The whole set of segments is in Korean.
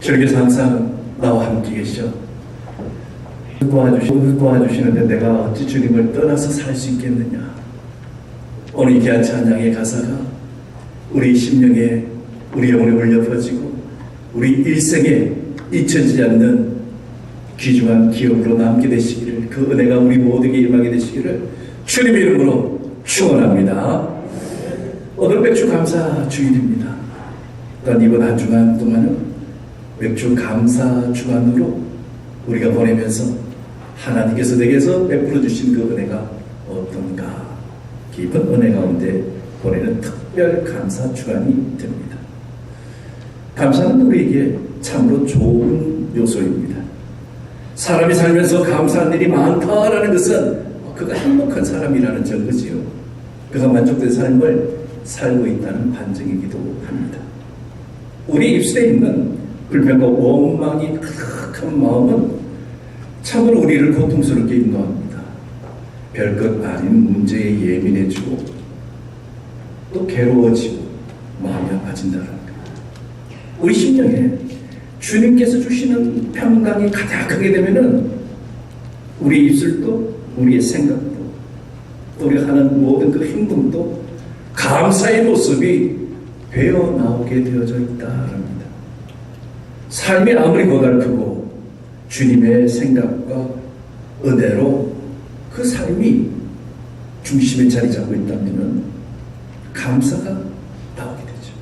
주님께서 항상 나와 함께 계셔. 도와주시고 도와주시는데 내가 어찌 주님을 떠나서 살 수 있겠느냐. 오늘 이 귀한 찬양의 가사가 우리 심령에 우리 영혼에 울려 퍼지고 우리 일생에 잊혀지지 않는 귀중한 기억으로 남게 되시기를 그 은혜가 우리 모두에게 임하게 되시기를 주님의 이름으로 축원합니다. 오늘 맥주 감사 주일입니다. 또한 이번 한 주간 동안은 맥주 감사 주간으로 우리가 보내면서 하나님께서 내게서 베풀어 주신 그 은혜가 어떤가 깊은 은혜 가운데 보내는 특별 감사 주간이 됩니다. 감사는 우리에게 참으로 좋은 요소입니다. 사람이 살면서 감사한 일이 많다라는 것은 그가 행복한 사람이라는 증거지요. 그가 만족된 삶을 살고 있다는 반증이기도 합니다. 우리 입술에 있는 불평과 원망이 가득한 마음은 참으로 우리를 고통스럽게 인도합니다. 별것 아닌 문제에 예민해지고 또 괴로워지고 마음이 아파진다는 것. 우리 심령에 주님께서 주시는 평강이 가득하게 되면은 우리 입술도 우리의 생각도 또 우리가 하는 모든 그 행동도 감사의 모습이 배어 나오게 되어져 있다랍니다. 삶이 아무리 고달프고 주님의 생각과 은혜로 그 삶이 중심에 자리 잡고 있다면 감사가 나오게 되죠.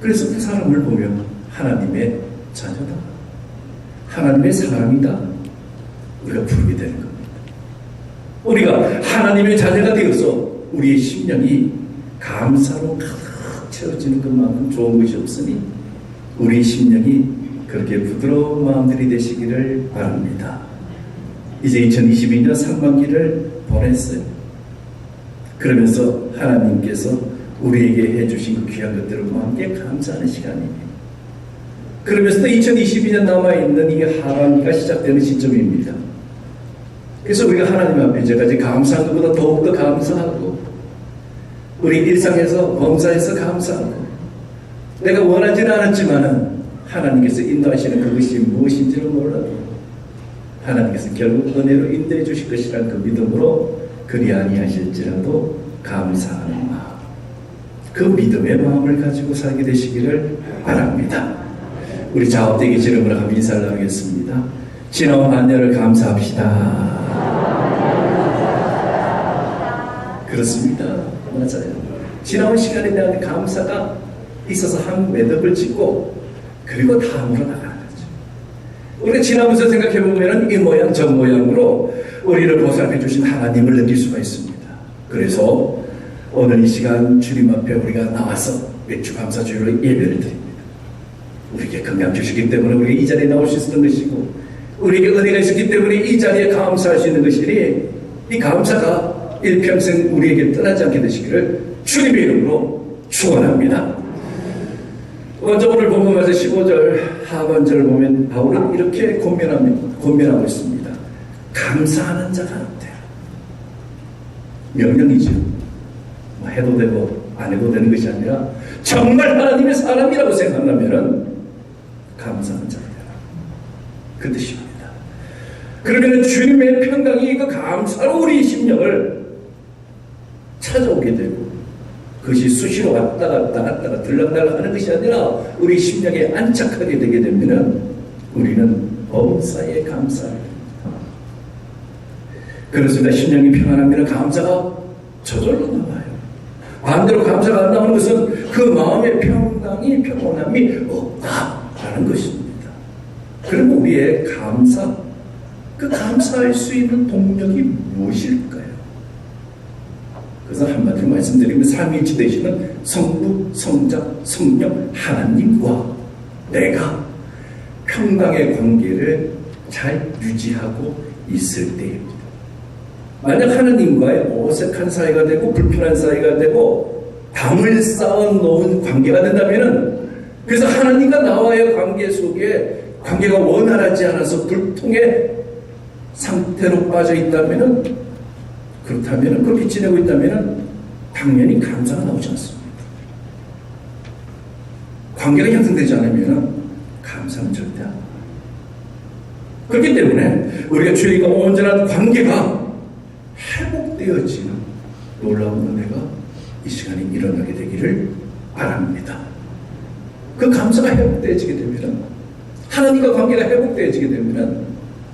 그래서 그 사람을 보면 하나님의 자녀다. 하나님의 사람이다. 우리가 부르게 되는 겁니다. 우리가 하나님의 자녀가 되어서 우리의 심령이 감사로 가득 채워지는 것만큼 좋은 것이 없으니 우리 심령이 그렇게 부드러운 마음들이 되시기를 바랍니다. 이제 2022년 상반기를 보냈어요. 그러면서 하나님께서 우리에게 해주신 그 귀한 것들을 함께 감사하는 시간입니다. 그러면서 또 2022년 남아있는 이게 하반기가 시작되는 시점입니다. 그래서 우리가 하나님 앞에 이제까지 감사한 것보다 더욱더 감사하고 우리 일상에서 범사에서 감사하고 내가 원하지는 않았지만은 하나님께서 인도하시는 그것이 무엇인지를 몰라도 하나님께서 결국 은혜로 인도해 주실 것이라는 그 믿음으로 그리 아니하실지라도 감사하는 마음 그 믿음의 마음을 가지고 살게 되시기를 바랍니다. 우리 자업되게 지름으로 한번 인사를 나누겠습니다. 지나온 반년을 감사합시다. 그렇습니다. 맞아요. 지나온 시간에 대한 감사가 있어서 한 매듭을 짓고 그리고 다음으로 나가는 거죠. 우리가 지나면서 생각해 보면 이 모양 저 모양으로 우리를 보살펴 주신 하나님을 느낄 수가 있습니다. 그래서 오늘 이 시간 주님 앞에 우리가 나와서 맥주 감사 주일로 예배를 드립니다. 우리에게 건강 주시기 때문에 우리가 이 자리에 나올 수 있었던 것이고 우리에게 은혜가 있었기 때문에 이 자리에 감사할 수 있는 것이니 이 감사가 일평생 우리에게 떠나지 않게 되시기를 주님의 이름으로 축원합니다. 먼저 오늘 본문에서 15절 하반절을 보면 바울은 이렇게 고민합니다. 고민하고 있습니다. 감사하는 자가 없대요. 명령이죠. 뭐 해도 되고 안 해도 되는 것이 아니라 정말 하나님의 사람이라고 생각하면 감사하는 자가 되라. 그 뜻입니다. 그러면 주님의 평강이 그 감사로 우리 심령을 찾아오게 되고 그것이 수시로 왔다 갔다 갔다가 들락달락 하는 것이 아니라 우리 심령에 안착하게 되게 되면 우리는 범사에 감사합니다. 그렇습니다. 심령이 평안하면 감사가 저절로 나와요. 반대로 감사가 안 나오는 것은 그 마음의 평강이 평온함이 없다라는 것입니다. 그러면 우리의 감사, 그 감사할 수 있는 동력이 무엇일까요? 그래서 한마디로 말씀드리면 삼위일체 되시는 성부, 성자, 성령 하나님과 내가 평강의 관계를 잘 유지하고 있을 때입니다. 만약 하나님과의 어색한 사이가 되고 불편한 사이가 되고 담을 쌓아 놓은 관계가 된다면은 그래서 하나님과 나와의 관계 속에 관계가 원활하지 않아서 불통의 상태로 빠져 있다면은 그렇다면 그렇게 지내고 있다면 당연히 감사가 나오지 않습니다. 관계가 형성되지 않으면 감사는 절대 안. 그렇기 때문에 우리가 주님과 온전한 관계가 회복되어지는 놀라운 은혜가 이 시간에 일어나게 되기를 바랍니다. 그 감사가 회복되어지게 되면 하나님과 관계가 회복되어지게 되면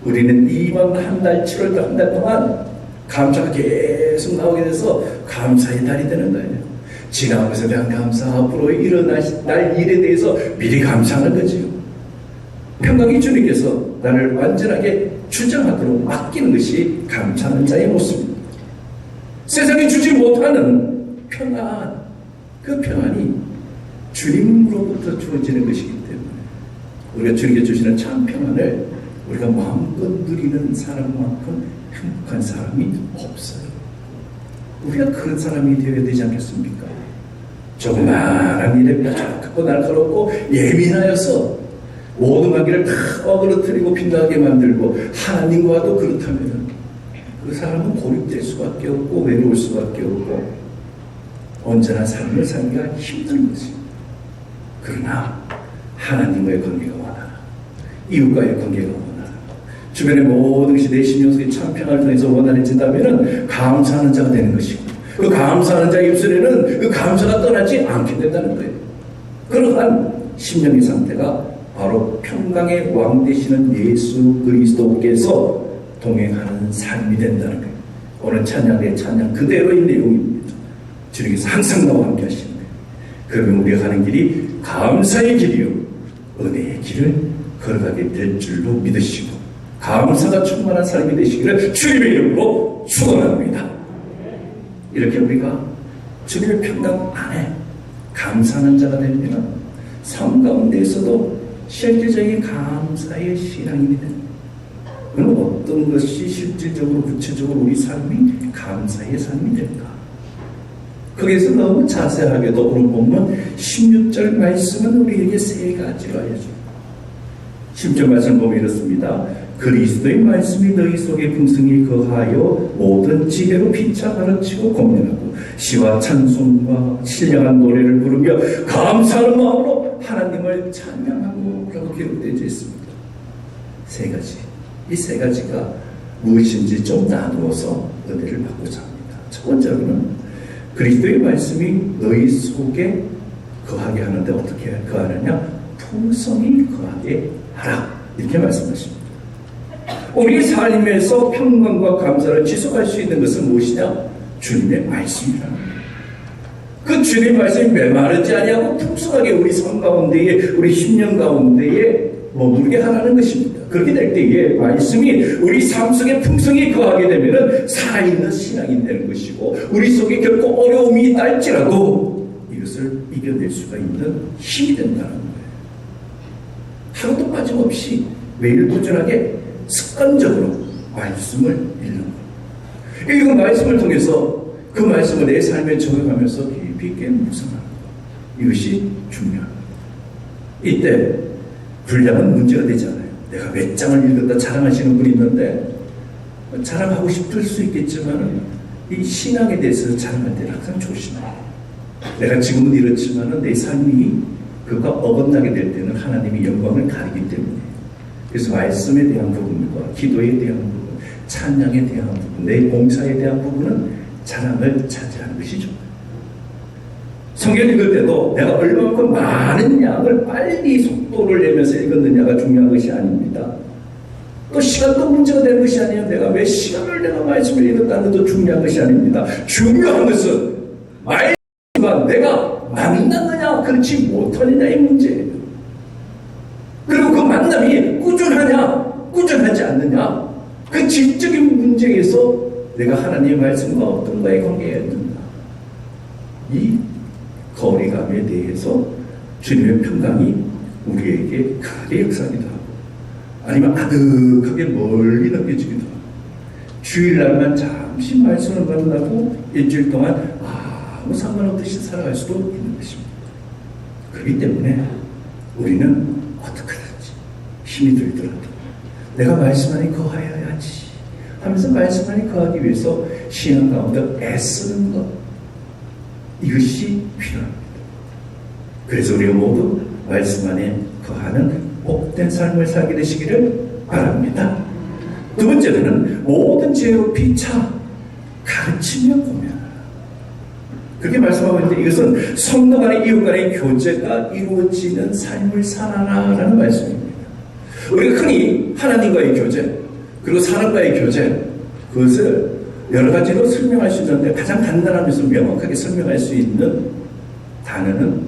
우리는 이번 한 달, 7월달 한 달 동안 감사가 계속 나오게 돼서 감사의 달이 되는 거예요. 지나온 것에 대한 감사, 앞으로 일어날 날 일에 대해서 미리 감사하는 거지요. 평강이 주님께서 나를 완전하게 주장하도록 맡기는 것이 감사하는 자의 모습입니다. 세상이 주지 못하는 평안, 그 평안이 주님으로부터 주어지는 것이기 때문에 우리가 주님께 주시는 참 평안을 우리가 마음껏 누리는 사람만큼 행복한 사람이 없어요. 우리가 그런 사람이 되어야 되지 않겠습니까? 조그마한 일에 뾰족하고 날카롭고 예민하여서 모든 관계를 다 어그러뜨리고 빗나게 만들고 하나님과도 그렇다면 그 사람은 고립될 수밖에 없고 외로울 수밖에 없고 온전한 삶을 살기가 힘든 것입니다. 그러나 하나님과의 관계가 원하라. 이웃과의 관계가 원하라. 주변의 모든 것이 내 심령 속에 참평을 통해서 원활해진다면 감사하는 자가 되는 것이고 그 감사하는 자의 입술에는 그 감사가 떠나지 않게 된다는 거예요. 그러한 심령의 상태가 바로 평강의 왕 되시는 예수 그리스도께서 동행하는 삶이 된다는 거예요. 오늘 찬양의 찬양 그대로의 내용입니다. 주님께서 항상 나와 함께 하시는 거예요. 그러면 우리가 가는 길이 감사의 길이요. 은혜의 길을 걸어가게 될 줄로 믿으시고 감사가 충만한 삶이 되시기를 주님의 이름으로 축원합니다. 이렇게 우리가 주님의 평강 안에 감사하는 자가 되면 삶 가운데에서도 실질적인 감사의 신앙이 됩니다. 그럼 어떤 것이 실질적으로 구체적으로 우리 삶이 감사의 삶이 될까? 거기에서 너무 자세하게도 오늘 보면 16절 말씀은 우리에게 세 가지로 알려줍니다. 10절 말씀 보면 이렇습니다. 그리스도의 말씀이 너희 속에 풍성히 거하여 모든 지혜로 피차 가르치고 공연하고 시와 찬송과 신령한 노래를 부르며 감사하는 마음으로 하나님을 찬양하고 라고 기록되어 있습니다. 세 가지. 이 세 가지가 무엇인지 좀 나누어서 은혜를 받고자 합니다. 첫 번째로는 그리스도의 말씀이 너희 속에 거하게 하는데 어떻게 거하느냐? 풍성히 거하게 하라. 이렇게 말씀하십니다. 우리 삶에서 평강과 감사를 지속할 수 있는 것은 무엇이냐? 주님의 거예요. 그 주님의 말씀이 메마르지 아니하고 풍성하게 우리 삶 가운데에 우리 심령 가운데에 머무르게 하라는 것입니다. 그렇게 될 때에 말씀이 우리 삶 속에 풍성히 거하게 되면 살아있는 신앙이 되는 것이고 우리 속에 결코 어려움이 있다 할지라도 이것을 이겨낼 수가 있는 힘이 된다는 거예요. 하루도 빠짐없이 매일 꾸준하게 습관적으로 말씀을 읽는 거예요. 이거 말씀을 통해서 그 말씀을 내 삶에 적용하면서 깊이 있게 묵상하는 것. 이것이 중요합니다. 이때 분량은 문제가 되잖아요. 내가 몇 장을 읽었다 자랑하시는 분이 있는데 자랑하고 싶을 수 있겠지만 이 신앙에 대해서 자랑할 때는 항상 조심해요. 내가 지금은 이렇지만 내 삶이 그가 어긋나게 될 때는 하나님이 영광을 가리기 때문에 그래서 말씀에 대한 부분과 기도에 대한 부분, 찬양에 대한 부분, 내 봉사에 대한 부분은 자랑을 차지하는 것이죠. 성경 읽을 때도 내가 얼마만큼 많은 양을 빨리 속도를 내면서 읽었느냐가 중요한 것이 아닙니다. 또 시간도 문제가 되는 것이 아니에요. 내가 몇 시간을 내가 말씀을 읽었다는 것도 중요한 것이 아닙니다. 중요한 것은 말씀과 내가 만났느냐 그렇지 못하느냐의 문제예요. 만남이 꾸준하냐 꾸준하지 않느냐 그 질적인 문제에서 내가 하나님의 말씀과 어떤 가의 관계였는가 이 거리감에 대해서 주님의 평강이 우리에게 크게 역사하기도 하고 아니면 아득하게 멀리 느껴지기도 하고 주일날만 잠시 말씀을 만나고 일주일 동안 아무 상관없듯이 살아갈 수도 있는 것입니다. 그렇기 때문에 우리는 어떻게든지 힘이 들더라도 내가 말씀 안에 거하여야지 하면서 말씀 안에 거하기 위해서 신앙 가운데 애쓰는 것 이것이 필요합니다. 그래서 우리가 모두 말씀 안에 거하는 복된 삶을 살게 되시기를 바랍니다. 두 번째로는 모든 죄로 피차 가르치며 보면 그렇게 말씀하고 있는데 이것은 성도 간의 이웃 간의 교제가 이루어지는 삶을 살아라라는 말씀입니다. 우리가 흔히 하나님과의 교제 그리고 사람과의 교제 그것을 여러 가지로 설명할 수 있는데 가장 간단하면서 명확하게 설명할 수 있는 단어는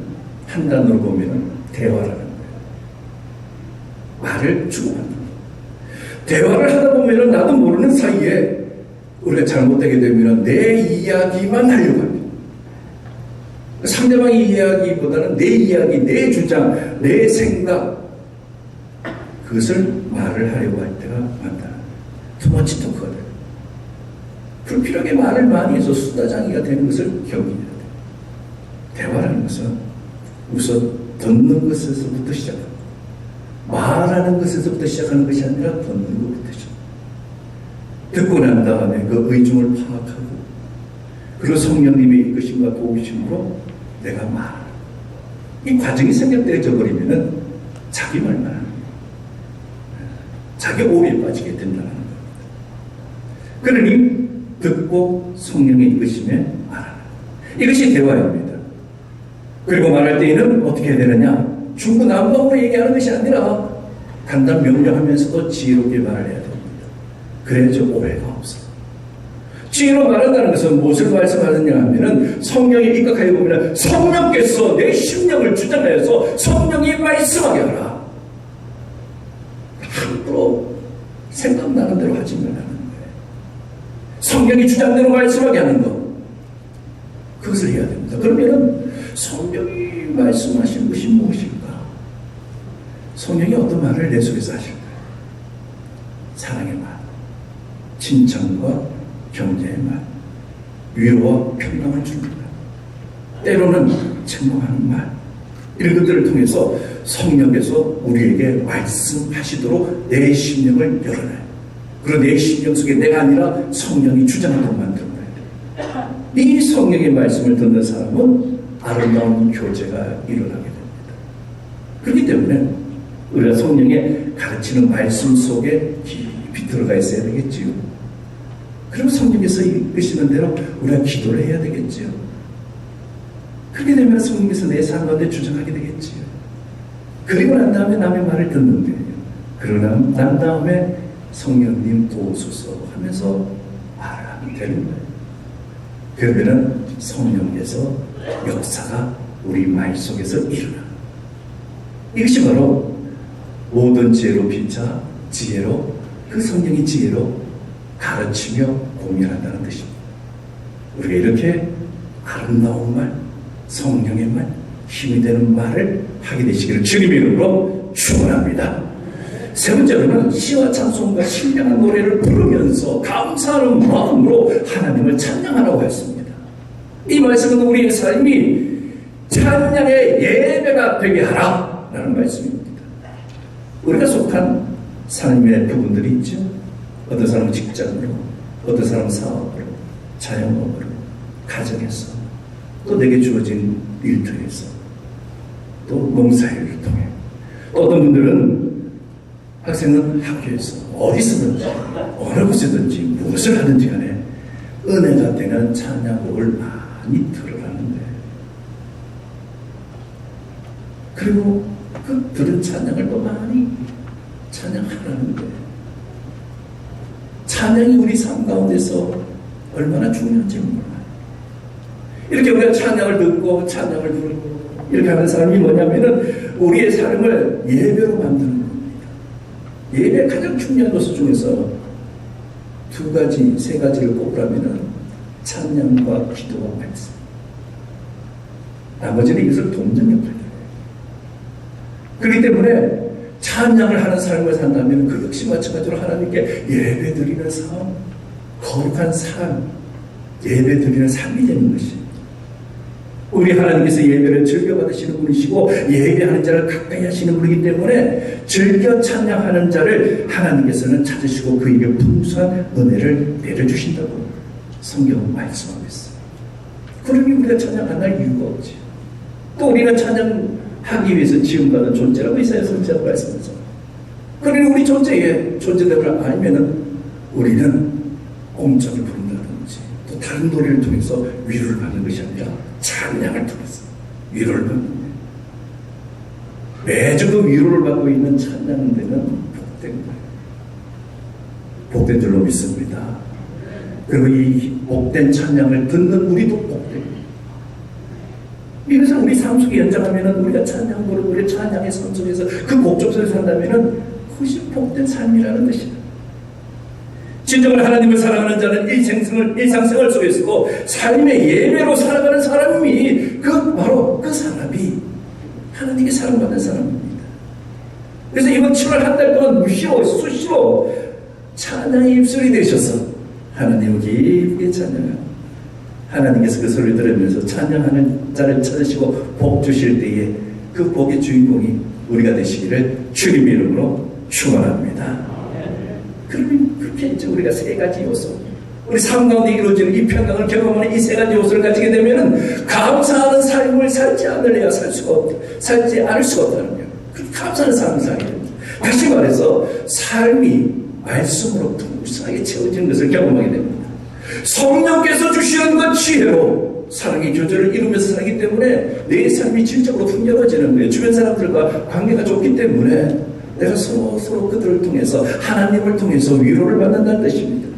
한 단어로 보면 대화라는 거예요. 말을 주고받는 거예요. 대화를 하다 보면 나도 모르는 사이에 우리가 잘못되게 되면 내 이야기만 하려고 합니다. 상대방의 이야기보다는 내 이야기, 내 주장, 내 생각 그것을 말을 하려고 할 때가 많다. 투머치 토크가 돼요. 불필요하게 말을 많이 해서 수다장이가 되는 것을 경계해야 돼요. 대화라는 것은 우선 듣는 것에서부터 시작합니다. 말하는 것에서부터 시작하는 것이 아니라 듣는 것부터죠. 듣고 난 다음에 그 의중을 파악하고 그리고 성령님의 이끄심과 도우심으로 내가 말하는 이 과정이 생략되어져 버리면은 자기 말만. 자기 오해에 빠지게 된다는 겁니다. 그러니 듣고 성령의 이끄심에 말하는 이것이 대화입니다. 그리고 말할 때에는 어떻게 되느냐? 중구난방으로 얘기하는 것이 아니라 간단 명료하면서도 지혜롭게 말을 해야 됩니다. 그래야지 오해가 없어. 지혜로 말한다는 것은 무엇을 말씀하느냐 하면은 성령에 입각하여 보면 성령께서 내 심령을 주장하여서 성령이 말씀하게 하라. 함부로 생각나는 대로 하지 말라는 거예요. 성령이 주장대로 말씀하게 하는 것. 그것을 해야 됩니다. 그러면은 성령이 말씀하신 것이 무엇일까? 성령이 어떤 말을 내 속에서 하실까요? 사랑의 말, 칭찬과 경제의 말, 위로와 평강을 말, 때로는 책망하는 말, 이런 것들을 통해서 성령께서 우리에게 말씀하시도록 내 심령을 열어놔요. 그리고 내 심령 속에 내가 아니라 성령이 주장하도록 만들어놔야 돼요. 이 성령의 말씀을 듣는 사람은 아름다운 교제가 일어나게 됩니다. 그렇기 때문에 우리가 성령의 가르치는 말씀 속에 깊이 들어가 있어야 되겠지요. 그리고 성령께서 이끄시는 대로 우리가 기도를 해야 되겠지요. 그렇게 되면 성령께서 내 삶 가운데 주장하게 되겠지요. 그리고 난 다음에 남의 말을 듣는 거예요. 그러고 난, 난 다음에 성령님 도우소서 하면서 말하면 되는 거예요. 그러면은 성령께서 역사가 우리 마음 속에서 일어나. 이것이 바로 모든 지혜로 비차 지혜로 그 성령의 지혜로 가르치며 공연한다는 뜻입니다. 우리가 이렇게 아름다운 말, 성령의 말, 힘이 되는 말을 하게 되시기를 주님의 이름으로 축원합니다. 세 번째로는 시와 찬송과 신령한 노래를 부르면서 감사하는 마음으로 하나님을 찬양하라고 했습니다. 이 말씀은 우리의 삶이 찬양의 예배가 되게 하라 라는 말씀입니다. 우리가 속한 삶의 부분들이 있죠. 어떤 사람은 직장으로, 어떤 사람은 사업으로, 자영업으로, 가정에서, 또 내게 주어진 일터에서, 또 농사일을 통해, 또 어떤 분들은 학생은 학교에서 어디서든지 어느 곳에든지 무엇을 하든지 간에 은혜가 되는 찬양곡을 많이 거예요. 그리고 그 들은 찬양을 또 많이 찬양하라는 거예요. 찬양이 우리 삶 가운데서 얼마나 중요한지 몰라요. 이렇게 우리가 찬양을 듣고 찬양을 부르고 이렇게 하는 사람이 뭐냐면은 우리의 삶을 예배로 만드는 겁니다. 예배 가장 중요한 요소 중에서 두 가지, 세 가지를 꼽으라면은 찬양과 기도와 말씀. 나머지는 이것을 돕는 역할이에요. 그렇기 때문에 찬양을 하는 삶을 산다면 그 역시 마찬가지로 하나님께 예배 드리는 삶, 거룩한 삶, 예배 드리는 삶이 되는 것입니다. 우리 하나님께서 예배를 즐겨 받으시는 분이시고 예배하는 자를 가까이 하시는 분이기 때문에 즐겨 찬양하는 자를 하나님께서는 찾으시고 그에게 풍성한 은혜를 내려주신다고 성경은 말씀하고 있어요. 그러니 우리가 찬양 안할 이유가 없지. 또 우리가 찬양하는 하기 위해서 지음받은 존재라고 이사야 선지자가 말씀하죠. 그러니 우리 존재의 존재됨을 알면은 우리는 공적을 부른다든지 또 다른 노래를 통해서 위로를 받는 것이 아니라 찬양을 통해서 위로를 받는 거예요. 매주 그 위로를 받고 있는 찬양은 되는 복된 거예요. 복된 줄로 믿습니다. 그리고 이 복된 찬양을 듣는 우리도 복된 거예요. 이것을 우리 삶 속에 연장하면은 우리가 찬양 부르고 우리 찬양의 삶 속에서 그 곡조를 산다면은 그것이 복된 삶이라는 것이다. 진정으로 하나님을 사랑하는 자는 일생생을 일상생활 속에 있고 삶의 예배로 살아가는 사람이 그 바로 그 사람이 하나님께 사랑받는 사람입니다. 그래서 이번 7월 한 달 동안 무시로 수시로 찬양의 입술이 되셔서 하나님을 깊게 찬양하고 하나님께서 그 소리를 들으면서 찬양하는 자를 찾으시고 복 주실 때에 그 복의 주인공이 우리가 되시기를 주님의 이름으로 축원합니다. 그러면 이제 우리가 세 가지 요소 우리 삶 가운데 이루어지는 이 평강을 경험하는 이 세 가지 요소를 가지게 되면은 감사하는 삶을 살지 않으려야 살 수가 없다. 살지 않을 수가 없다는 거예요. 그 감사하는 삶을 살게 됩니다. 다시 말해서 삶이 말씀으로부터 무쌍하게 채워지는 것을 경험하게 됩니다. 성령께서 주시는 것 지혜로 사랑의 교제를 이루면서 살기 때문에 내 삶이 질적으로 풍요로워지는 거예요. 주변 사람들과 관계가 좋기 때문에 내가 서로 서로 그들을 통해서 하나님을 통해서 위로를 받는다는 뜻입니다.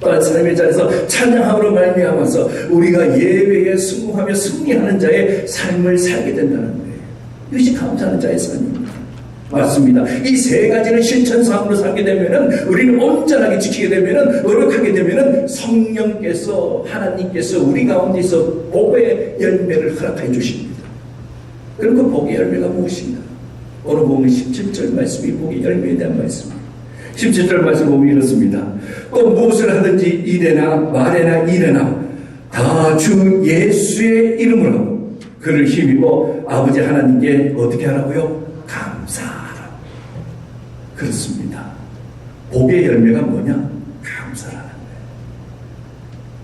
또한 삶의 자리에서 찬양함으로 말미암아서 우리가 예배에 승무하며 승리하는 자의 삶을 살게 된다는 거예요. 이것이 감사하는 자의 삶입니다. 맞습니다. 이 세 가지를 실천사항으로 살게 되면은 우리는 온전하게 지키게 되면은 노력하게 되면은 성령께서 하나님께서 우리 가운데서 복의 열매를 허락해 주십니다. 그럼 그 복의 열매가 무엇인가? 오늘 보면 17절 말씀이 복의 열매에 대한 말씀입니다. 17절 말씀 보면 이렇습니다. 또 무엇을 하든지 일에나 말에나 일에나 다 주 예수의 이름으로 그를 힘입어 아버지 하나님께 어떻게 하라고요? 감사하라. 그렇습니다. 복의 열매가 뭐냐? 거예요.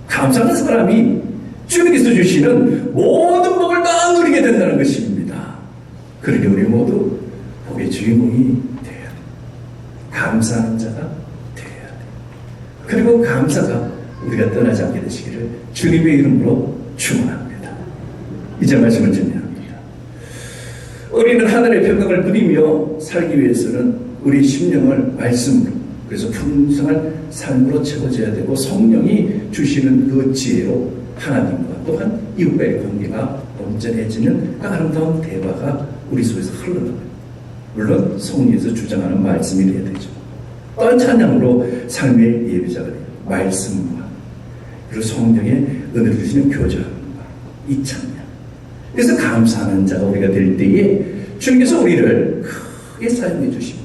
감사하는 사람이 주님께서 주시는 모든 복을 다 누리게 된다는 것입니다. 그러니 우리 모두 복의 주인공이 되어야 돼. 감사하는 자가 되어야 돼. 그리고 감사가 우리가 떠나지 않게 되시기를 주님의 이름으로 축원합니다. 이제 말씀을 정리합니다. 우리는 하늘의 평강을 누리며 살기 위해서는 우리 심령을 말씀으로 그래서 풍성한 삶으로 채워져야 되고 성령이 주시는 그 지혜로 하나님과 또한 이웃과의 관계가 온전해지는 그 아름다운 대화가 우리 속에서 흘러나가요. 물론 성리에서 주장하는 말씀이 되어야 되죠. 또한 찬양으로 삶의 예배자가 돼요. 말씀과 그리고 성령의 은혜를 주시는 교제함과 이 찬양. 그래서 감사하는 자가 우리가 될 때에 주님께서 우리를 크게 사용해 주십니다.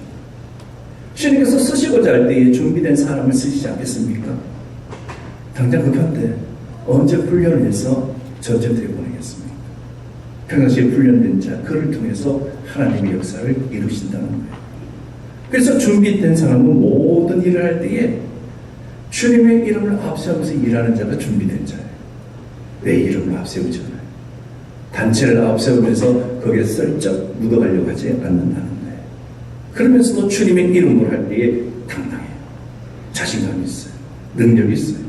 주님께서 쓰시고자 할 때에 준비된 사람을 쓰시지 않겠습니까? 당장 급한데 언제 훈련을 해서 보내겠습니까? 평상시에 훈련된 자, 그를 통해서 하나님의 역사를 이루신다는 거예요. 그래서 준비된 사람은 모든 일을 할 때에 주님의 이름을 앞세우면서 일하는 자가 준비된 자예요. 내 이름을 앞세우잖아요. 단체를 앞세우면서 거기에 슬쩍 묻어가려고 하지 않는다는 거예요. 그러면서도 주님의 이름으로 할 때에 당당해요. 자신감이 있어요. 능력이 있어요.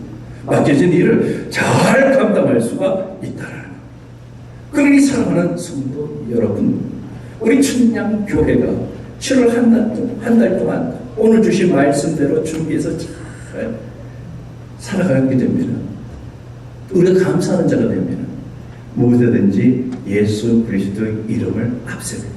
맡겨진 일을 잘 감당할 수가 있다 그러니 사랑하는 성도 여러분, 우리 춘향 교회가 7월 한달 동안, 한달 동안 오늘 주신 말씀대로 준비해서 잘 살아가게 됩니다. 우리가 감사하는 자가 되면 무엇이든지 예수 그리스도의 이름을 앞세워요.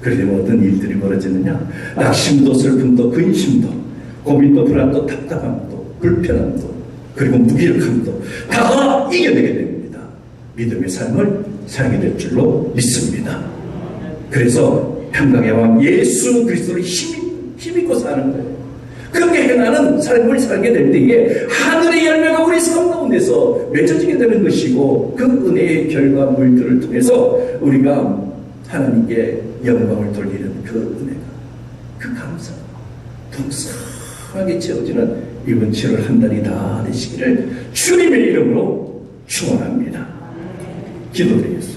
그러면 어떤 일들이 벌어지느냐? 낙심도 슬픔도 근심도 고민도 불안도 답답함도 불편함도 그리고 무기력함도 다 이겨내게 됩니다. 믿음의 삶을 살게 될 줄로 믿습니다. 그래서 평강의 왕 예수 그리스도를 힘, 힘입고 사는 거예요. 그렇게 행하는 삶을 살게 될 때에 하늘의 열매가 우리 삶 가운데서 맺어지게 되는 것이고 그 은혜의 결과물들을 통해서 우리가 하나님께 영광을 돌리는 그 은혜가 그 감사가 풍성하게 채워지는 이번 7월 한 달이 다 되시기를 주님의 이름으로 축원합니다. Chidorius.